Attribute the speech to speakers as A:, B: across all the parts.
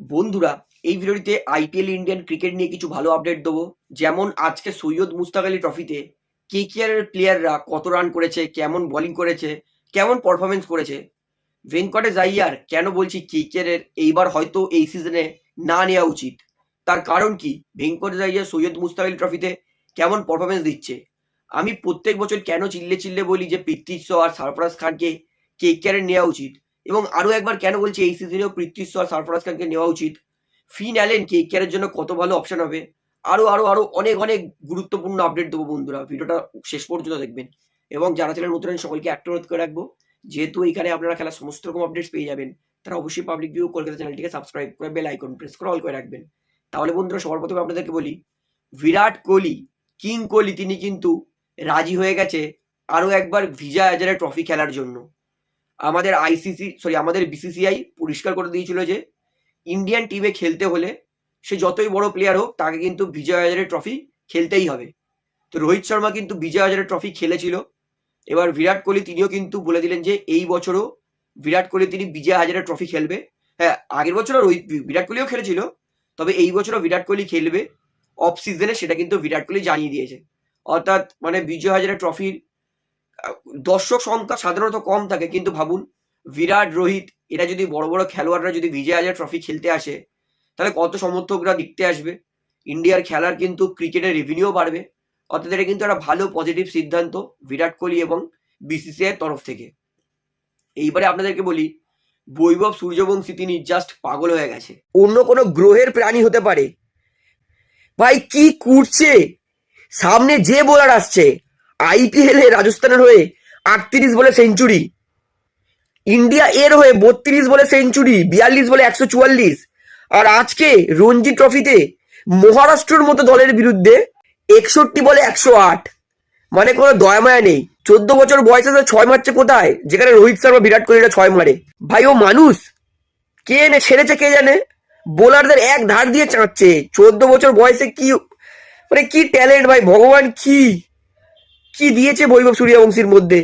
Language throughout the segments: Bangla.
A: বন্ধুরা, এই ভিডিওটিতে আইপিএল ইন্ডিয়ান ক্রিকেট নিয়ে কিছু ভালো আপডেট দেবো। যেমন আজকে সৈয়দ মুস্তাক আলী ট্রফিতে কে এর প্লেয়াররা কত রান করেছে, কেমন বোলিং করেছে, কেমন পারফরমেন্স করেছে। ভেঙ্কটেশ আইয়ার কেন বলছি কে এর এইবার হয়তো এই সিজনে না নেওয়া উচিত। তার কারণ কি? ভেঙ্কটেশ আইয়ার সৈয়দ মুস্তাক আলী ট্রফিতে কেমন পারফরমেন্স দিচ্ছে? আমি প্রত্যেক বছর কেন চিল্লে চিল্লে বলি যে পৃথ্বী শ আর সরফরাজ খানকে কে এর নেওয়া উচিত। এবং আরও একবার কেন বলছি, এই সিজনেও পৃথ্বী শ আর সরফরাজ খানকে নেওয়া উচিত। ফিন অ্যালেন কে কেয়ারের জন্য কত ভালো অপশন হবে? আরও আরও আরও অনেক অনেক গুরুত্বপূর্ণ আপডেট দেবো বন্ধুরা। ভিডিওটা শেষ পর্যন্ত দেখবেন। এবং যারা চ্যানেল নতুন সকলকে একটা অনুরোধ করে রাখব, যেহেতু এখানে আপনারা খেলার সমস্ত রকম আপডেটস পেয়ে যাবেন, তারা অবশ্যই পাবলিক ভিউ কলকাতা চ্যানেলটিকে সাবস্ক্রাইব করে বেল আইকন প্রেস করে অল করে রাখবেন। তাহলে বন্ধুরা, সবার প্রথমে আপনাদেরকে বলি, বিরাট কোহলি কিং কোহলি, তিনি কিন্তু রাজি হয়ে গেছে আরও একবার ভিজা হাজারে ট্রফি খেলার জন্য। আমাদের আইসিসি সরি আমাদের বিসিসিআই পরিষ্কার করে দিয়েছিল যে ইন্ডিয়ান টিমে খেলতে হলে সে যতই বড় প্লেয়ার হোক, তাকে কিন্তু বিজয় হাজারের ট্রফি খেলতেই হবে। তো রোহিত শর্মা কিন্তু বিজয় হাজারের ট্রফি খেলেছিল। এবার বিরাট কোহলি তিনিও কিন্তু বলে দিলেন যে এই বছরও বিরাট কোহলি তিনি বিজয় হাজারের ট্রফি খেলবে। হ্যাঁ আগের বছরও রোহিত, বিরাট কোহলিও খেলেছিল, তবে এই বছরও বিরাট কোহলি খেলবে। অফ সিজনে সেটা কিন্তু বিরাট কোহলি জানিয়ে দিয়েছে। অর্থাৎ মানে বিজয় হাজারের ট্রফির দর্শক সংখ্যা সাধারণত কম থাকে, কিন্তু ভাবুন, বিরাট, রোহিত, এরা যদি বড় বড় খেলোয়াড়রা যদি বিজয় হাজার ট্রফি খেলতে আসে, তাহলে কত সমর্থকরা দেখতে আসবে? ইন্ডিয়ার খেলার কিন্তু ক্রিকেটের রেভিনিউ বাড়বে, অর্থাৎ এটা কিন্তু একটা ভালো পজিটিভ সিদ্ধান্ত বিরাট কোহলি এবং বিসিসিআই তরফ থেকে। এইবারে আপনাদেরকে বলি, বৈভব সূর্যবংশী তিনি জাস্ট পাগল হয়ে গেছে। অন্য কোনো গ্রহের প্রাণী হতে পারে। ভাই, কি করছে? সামনে যে বোলার আসছে আইপিএল রাজস্থানের হয়ে আটত্রিশ বলে সেঞ্চুরি। ইন্ডিয়া এর হয়ে বত্রিশ বলে সেঞ্চুরি, বিয়াল্লিশ বলে একশো চুয়াল্লিশ। আর আজকে রঞ্জি ট্রফিতে মহারাষ্ট্রের মতো দলের বিরুদ্ধে একষট্টি বলে একশো আট। মানে কোনো দয়া মায়া নেই। চোদ্দ বছর বয়সে তো ছয় মারছে কোথায়? যেখানে রোহিত শর্মা, বিরাট কোহলিরা ছয় মারে। ভাই, ও মানুষ। কে এনে ছেড়েছে কে জানে? বোলারদের এক ধার দিয়ে চাঁচ্ছে চোদ্দ বছর বয়সে কি মানে কি ট্যালেন্ট ভাই? ভগবান কি? কি দিয়েছে বৈভব সূর্যবংশীর মধ্যে?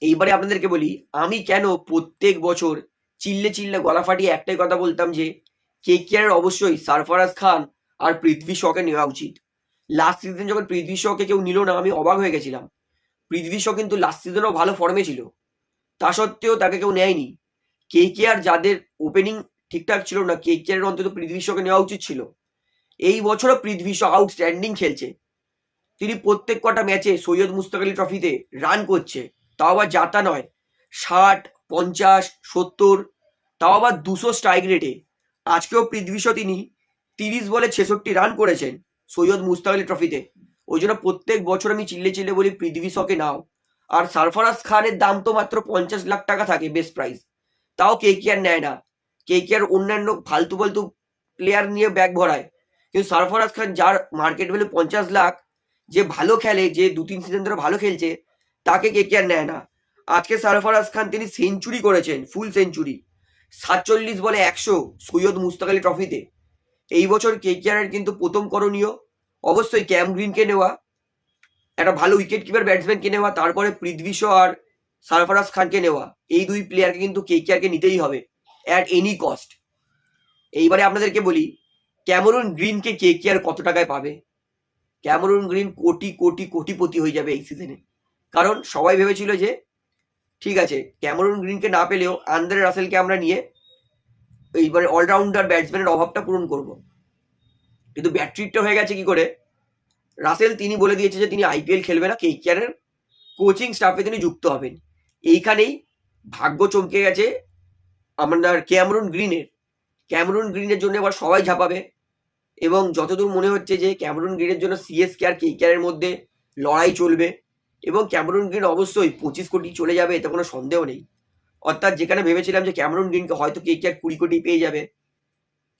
A: এইবারে আপনাদেরকে বলি, আমি কেন প্রত্যেক বছর চিল্লে চিল্লে গলা ফাটিয়ে একটাই কথা বলতাম যে কে কেয়ারের অবশ্যই সারফরাজ খান আর পৃথ্বী শকে নেওয়া উচিত। লাস্ট সিজন যখন পৃথ্বী শকে কেউ নিল না, আমি অবাক হয়ে গেছিলাম। পৃথ্বী শ কিন্তু লাস্ট সিজনেও ভালো ফর্মে ছিল। তা সত্ত্বেও তাকে কেউ নেয়নি। কে কেয়ার যাদের ওপেনিং ঠিকঠাক ছিল না কে কেয়ারের অন্তত পৃথ্বী শকে নেওয়া উচিত ছিল। এই বছরও পৃথ্বী শ আউটস্ট্যান্ডিং খেলছে। তিনি প্রত্যেক কটা ম্যাচে সৈয়দ মুস্তাক আলী ট্রফিতে রান করছে। তাও আবার যাতা নয়, ষাট, পঞ্চাশ, সত্তর, তাও আবার দুশো স্ট্রাইক রেটে আজকেও পৃথ্বী শ তিনি তিরিশ বলে ছেষট্টি রান করেছেন সৈয়দ মুস্তাক আলী ট্রফিতে ওই জন্য প্রত্যেক বছর আমি চিল্লে চিল্লে বলি, পৃথ্বী শকে নাও। আর সারফরাজ খানের দাম তো মাত্র পঞ্চাশ লাখ টাকা থাকে বেস্ট প্রাইস তাও কে কে আর নেয় না। কে কে আর অন্যান্য ফালতু ফালতু প্লেয়ার নিয়ে ব্যাগ ভরায়। কিন্তু সারফরাজ খান, যার মার্কেট ভ্যালু পঞ্চাশ লাখ যে ভালো খেলে, যে দু তিন সিজন ধরে ভালো খেলছে, তাকে কে কে আর নেয় না। আজকে সারফরাজ খান তিনি সেঞ্চুরি করেছেন ফুল সেঞ্চুরি সাতচল্লিশ বলে একশো সৈয়দ মুস্তাক আলী ট্রফিতে এই বছর কে এর কিন্তু প্রথম করণীয়। অবশ্যই ক্যাম গ্রিনকে নেওয়া, একটা ভালো উইকেট কিপার ব্যাটসম্যানকে নেওয়া, তারপরে পৃথ্বী শ আর সারফরাজ খানকে নেওয়া। এই দুই প্লেয়ারকে কিন্তু কে কে নিতেই হবে অ্যাট এনি কস্ট এইবারে আপনাদেরকে বলি, ক্যামরুন গ্রিনকে কে কে আর কত টাকায় পাবে? ক্যামরুন গ্রিন কোটি কোটি কোটিপতি হয়ে যাবে এই সিজনে কারণ সবাই ভেবেছিল যে, ঠিক আছে, ক্যামেরুন গ্রিনকে না পেলেও আন্দ্রে রাসেলকে আমরা নিয়ে এইবারে অলরাউন্ডার ব্যাটসম্যানের অভাবটা পূরণ করব। কিন্তু ব্যাট্রিকটা হয়ে গেছে কি করে? রাসেল তিনি বলে দিয়েছে যে, তিনি আইপিএল খেলবে না কেকেআরের কোচিং স্টাফে তিনি যুক্ত হবেন। এইখানেই ভাগ্য চমকে গেছে আমাদের ক্যামরুন গ্রিনের। ক্যামরুন গ্রিনের জন্য এবার সবাই ঝাঁপাবে। এবং যতদূর মনে হচ্ছে যে ক্যামরুন গ্রিনের জন্য সিএসকে আর কেকেআরের মধ্যে লড়াই চলবে এবং ক্যামরুন গ্রিন অবশ্যই পঁচিশ কোটি চলে যাবে, এতে কোনো সন্দেহ নেই। অর্থাৎ যেখানে ভেবেছিলাম যে ক্যামরুন গ্রিনকে হয়তো কে কে কুড়ি কোটি পেয়ে যাবে,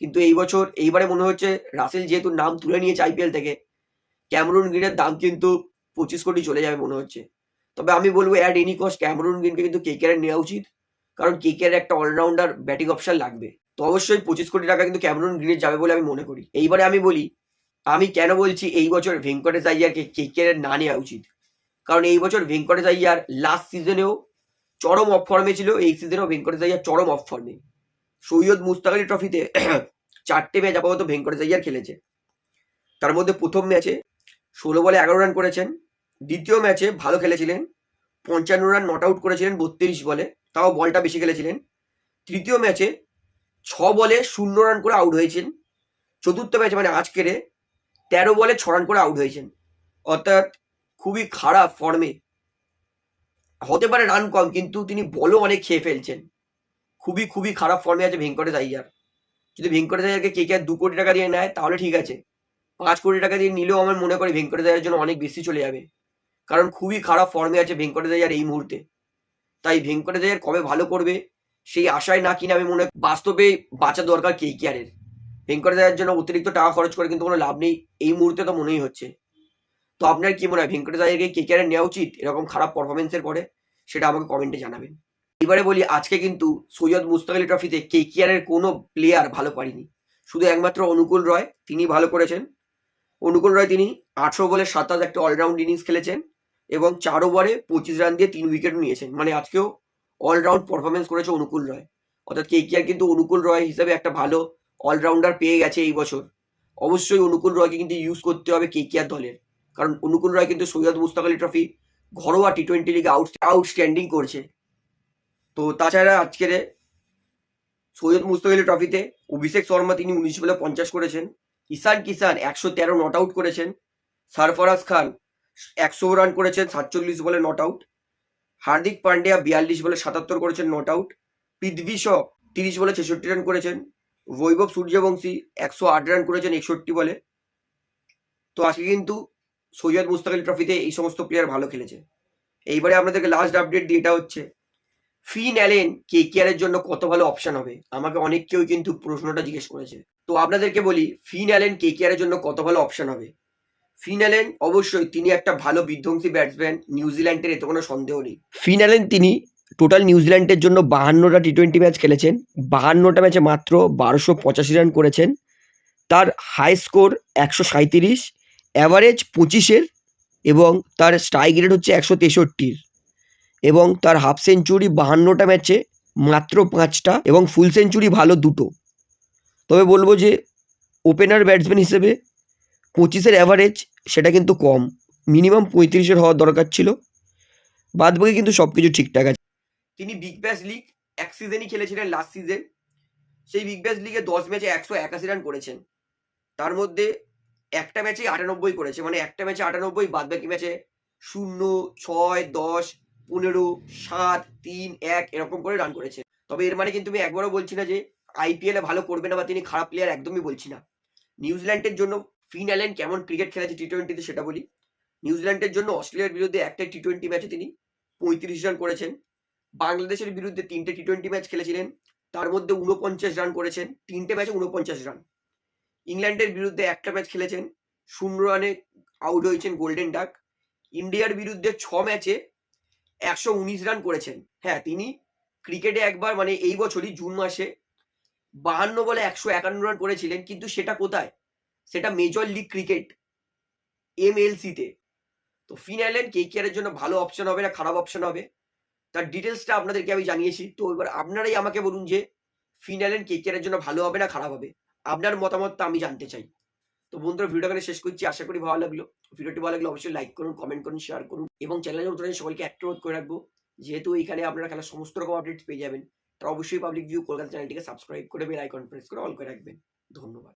A: কিন্তু এই বছর এইবারে মনে হচ্ছে রাসেল যেহেতু নাম তুলে নিয়েছে আইপিএল থেকে, ক্যামরুন গ্রিনের দাম কিন্তু পঁচিশ কোটি চলে যাবে মনে হচ্ছে। তবে আমি বলব অ্যাড এনি কস্ট ক্যামরুন গ্রিনকে কিন্তু কে কে নেওয়া উচিত, কারণ কে কে একটা অলরাউন্ডার ব্যাটিং অপশন লাগবে। তো অবশ্যই পঁচিশ কোটি টাকা কিন্তু ক্যামরুন গ্রিনের যাবে বলে আমি মনে করি। এইবারে আমি বলি, আমি কেন বলছি এই বছর ভেঙ্কটেশ আইয়ারকে কে কে না নেওয়া উচিত? কারণ এই বছর ভেঙ্কটেশ আইয়ার লাস্ট সিজনেও চরম অফ ফর্মে ছিল, এই সিজনেও ভেঙ্কটেশ আইয়ার চরম অফ ফর্মে সৈয়দ মুস্তাক আলী ট্রফিতে চারটে ম্যাচ আপাতত ভেঙ্কটেশ আইয়ার খেলেছে। তার মধ্যে প্রথম ম্যাচে ষোলো বলে এগারো রান করেছেন, দ্বিতীয় ম্যাচে ভালো খেলেছিলেন, পঞ্চান্ন রান নট আউট করেছিলেন, বত্রিশ বলে, তাও বলটা বেশি খেলেছিলেন। তৃতীয় ম্যাচে ছ বলে শূন্য রান করে আউট হয়েছেন। চতুর্থ ম্যাচে মানে আজকের তেরো বলে ছ রান করে আউট হয়েছেন। অর্থাৎ খুবই খারাপ ফর্মে হতে পারে রান কম, কিন্তু তিনি বলও অনেক খেয়ে ফেলছেন। খুবই খুবই খারাপ ফর্মে আছে ভেঙ্কটেশ আইয়ার যদি ভেঙ্কটেশ আইয়ারকে কে কে দু কোটি টাকা দিয়ে নেয়, তাহলে ঠিক আছে। পাঁচ কোটি টাকা দিয়ে নিলেও আমার মনে করি ভেঙ্কটেশ আইয়ার জন্য অনেক বেশি চলে যাবে। কারণ খুবই খারাপ ফর্মে আছে ভেঙ্কটেশ আইয়ার এই মুহূর্তে। তাই ভেঙ্কটেশ আইয়ার কবে ভালো করবে সেই আশায় না কিনে আমি মনে বাস্তবে বাঁচা দরকার কে কেয়ারের ভেঙ্কটেশ আইয়ার জন্য অতিরিক্ত টাকা খরচ করে কিন্তু কোনো লাভ নেই, এই মুহূর্তে তো মনেই হচ্ছে। তো আপনার কি মনে হয় ভেঙ্কটেশ আইয়ারকে কে কেয়ারের নেওয়া উচিত এরকম খারাপ পারফরমেন্সের পরে? সেটা আমাকে কমেন্টে জানাবেন। এবারে বলি, আজকে কিন্তু সৈয়দ মুস্তাক আলী ট্রফিতে কে কেয়ারের কোনো প্লেয়ার ভালো পারেনি। শুধু একমাত্র অনুকূল রয়, তিনি ভালো করেছেন। অনুকূল রয় তিনি আঠারো বলে সাতাশ একটা অলরাউন্ড ইনিংস খেলেছেন এবং চার ওভারে পঁচিশ রান দিয়ে তিন উইকেট নিয়েছেন। মানে আজকেও অলরাউন্ড পারফরমেন্স করেছে অনুকূল রয়। অর্থাৎ কে কেয়ার কিন্তু অনুকূল রয় হিসাবে একটা ভালো অলরাউন্ডার পেয়ে গেছে এই বছর। অবশ্যই অনুকূল রয়কে কিন্তু ইউজ করতে হবে কে কেয়ার দলের। কারণ অনুকূল রয় কিন্তু সৈয়দ মুস্তাক আলী ট্রফি ঘরোয়া টি টোয়েন্টি লিগে আউট আউটস্ট্যান্ডিং করছে। তো তাছাড়া আজকের সৈয়দ মুস্তাক আলী ট্রফিতে অভিষেক শর্মা তিনি উনিশ বলে পঞ্চাশ করেছেন। ঈশান কিষান একশো তেরো নট আউট করেছেন। সরফরাজ খান একশো রান করেছেন, সাতচল্লিশ বলে নট আউট হার্দিক পান্ডিয়া বিয়াল্লিশ বলে সাতাত্তর করেছেন নট আউট পৃথ্বী শ তিরিশ বলে ছেষট্টি রান করেছেন। বৈভব সূর্যবংশী একশো আট রান করেছেন, একষট্টি বলে। তো আজকে কিন্তু সৈয়দ মুস্তাক আলী ট্রফিতে এই সমস্ত প্লেয়ার ভালো খেলেছে। এইবারে আপনাদেরকে লাস্ট আপডেট দিয়ে এটা হচ্ছে ফিন অ্যালেন কে কেয়ারের জন্য কত ভালো অপশন হবে? আমাকে অনেক কেউ কিন্তু প্রশ্নটা জিজ্ঞেস করেছে। তো আপনাদেরকে বলি ফিন অ্যালেন কে কেয়ারের জন্য কত ভালো অপশন হবে? ফিন অ্যালেন অবশ্যই তিনি একটা ভালো বিধ্বংসী ব্যাটসম্যান নিউজিল্যান্ডের এতে কোনো সন্দেহ নেই। ফিন অ্যালেন তিনি টোটাল নিউজিল্যান্ডের জন্য বাহান্নটা টি টোয়েন্টি ম্যাচ খেলেছেন। বাহান্নটা ম্যাচে মাত্র বারোশো পঁচাশি রান করেছেন। তার হাই স্কোর একশো সাঁত্রিশ অ্যাভারেজ পঁচিশের এবং তার স্ট্রাইক রেট হচ্ছে একশো তেষট্টির। এবং তার হাফ সেঞ্চুরি বাহান্নটা ম্যাচে মাত্র পাঁচটা এবং ফুল সেঞ্চুরি ভালো দুটো। তবে বলব যে ওপেনার ব্যাটসম্যান হিসেবে পঁচিশের অ্যাভারেজ সেটা কিন্তু কম। মিনিমাম পঁয়ত্রিশের হওয়ার দরকার ছিল। বাদ বাকি কিন্তু সব কিছু ঠিকঠাক আছে। তিনি বিগ ব্যাশ লিগ এক সিজনই খেলেছিলেন লাস্ট সিজন সেই বিগ ব্যাশ লিগে দশ ম্যাচে একশো একাশি রান করেছেন। তার মধ্যে একটা ম্যাচে আটানব্বই করেছে। মানে একটা ম্যাচে আটানব্বই বাদ বাকি ম্যাচে শূন্য, ছয়, দশ, পনেরো, সাত, তিন, এক এরকম করে রান করেছে। তবে এর মানে কিন্তু আমি একবারও বলছি না যে আইপিএলে ভালো করবে না বা তিনি খারাপ প্লেয়ার একদমই বলছি না। নিউজিল্যান্ডের জন্য ফিন অ্যালেন কেমন ক্রিকেট খেলেছে টি টোয়েন্টিতে সেটা বলি। নিউজিল্যান্ডের জন্য অস্ট্রেলিয়ার বিরুদ্ধে একটা টি টোয়েন্টি ম্যাচে তিনি পঁয়ত্রিশ রান করেছেন। বাংলাদেশের বিরুদ্ধে তিনটে টি টোয়েন্টি ম্যাচ খেলেছিলেন। তার মধ্যে উনপঞ্চাশ রান করেছেন। তিনটে ম্যাচে উনপঞ্চাশ রান ইংল্যান্ডের বিরুদ্ধে একটা ম্যাচ খেলেছেন। শূন্য রানে আউট হয়েছেন গোল্ডেন ডাক ইন্ডিয়ার বিরুদ্ধে ছ ম্যাচে একশো উনিশ রান করেছেন। হ্যাঁ তিনি ক্রিকেটে একবার মানে এই বছরই, জুন মাসে বাহান্ন বলে একশো একান্ন রান করেছিলেন। কিন্তু সেটা কোথায়? সেটা মেজর লিগ ক্রিকেট এমএলসিতে তো। ফিনালেন কে কেয়ারের জন্য ভালো অপশন হবে না, খারাপ অপশন হবে। তার ডিটেলসটা আপনাদেরকে আমি জানিয়েছি। তো এবার আপনারাই আমাকে বলুন যে ফিনালেন কে কেয়ারের জন্য ভালো হবে না, খারাপ হবে? আপনার মতামতটা আমি জানতে চাই। তো বন্ধুরা, ভিডিওটা শেষ করছি। আশা করি ভালো লাগল। ভিডিওটি ভালো লাগলে অবশ্যই লাইক করুন কমেন্ট করুন শেয়ার করুন। এবং চ্যানেলের আছে সবাইকে অনুরোধ করে রাখব। যেহেতু এইখানে আপনারা খেলার সমস্ত রকম আপডেট পেয়ে যাবেন, তারা অবশ্যই পাবলিক ভিউ কলকাতা চ্যানেলটিকে সাবস্ক্রাইব করে বেল আইকন প্রেস করে অল করে রাখবেন। ধন্যবাদ।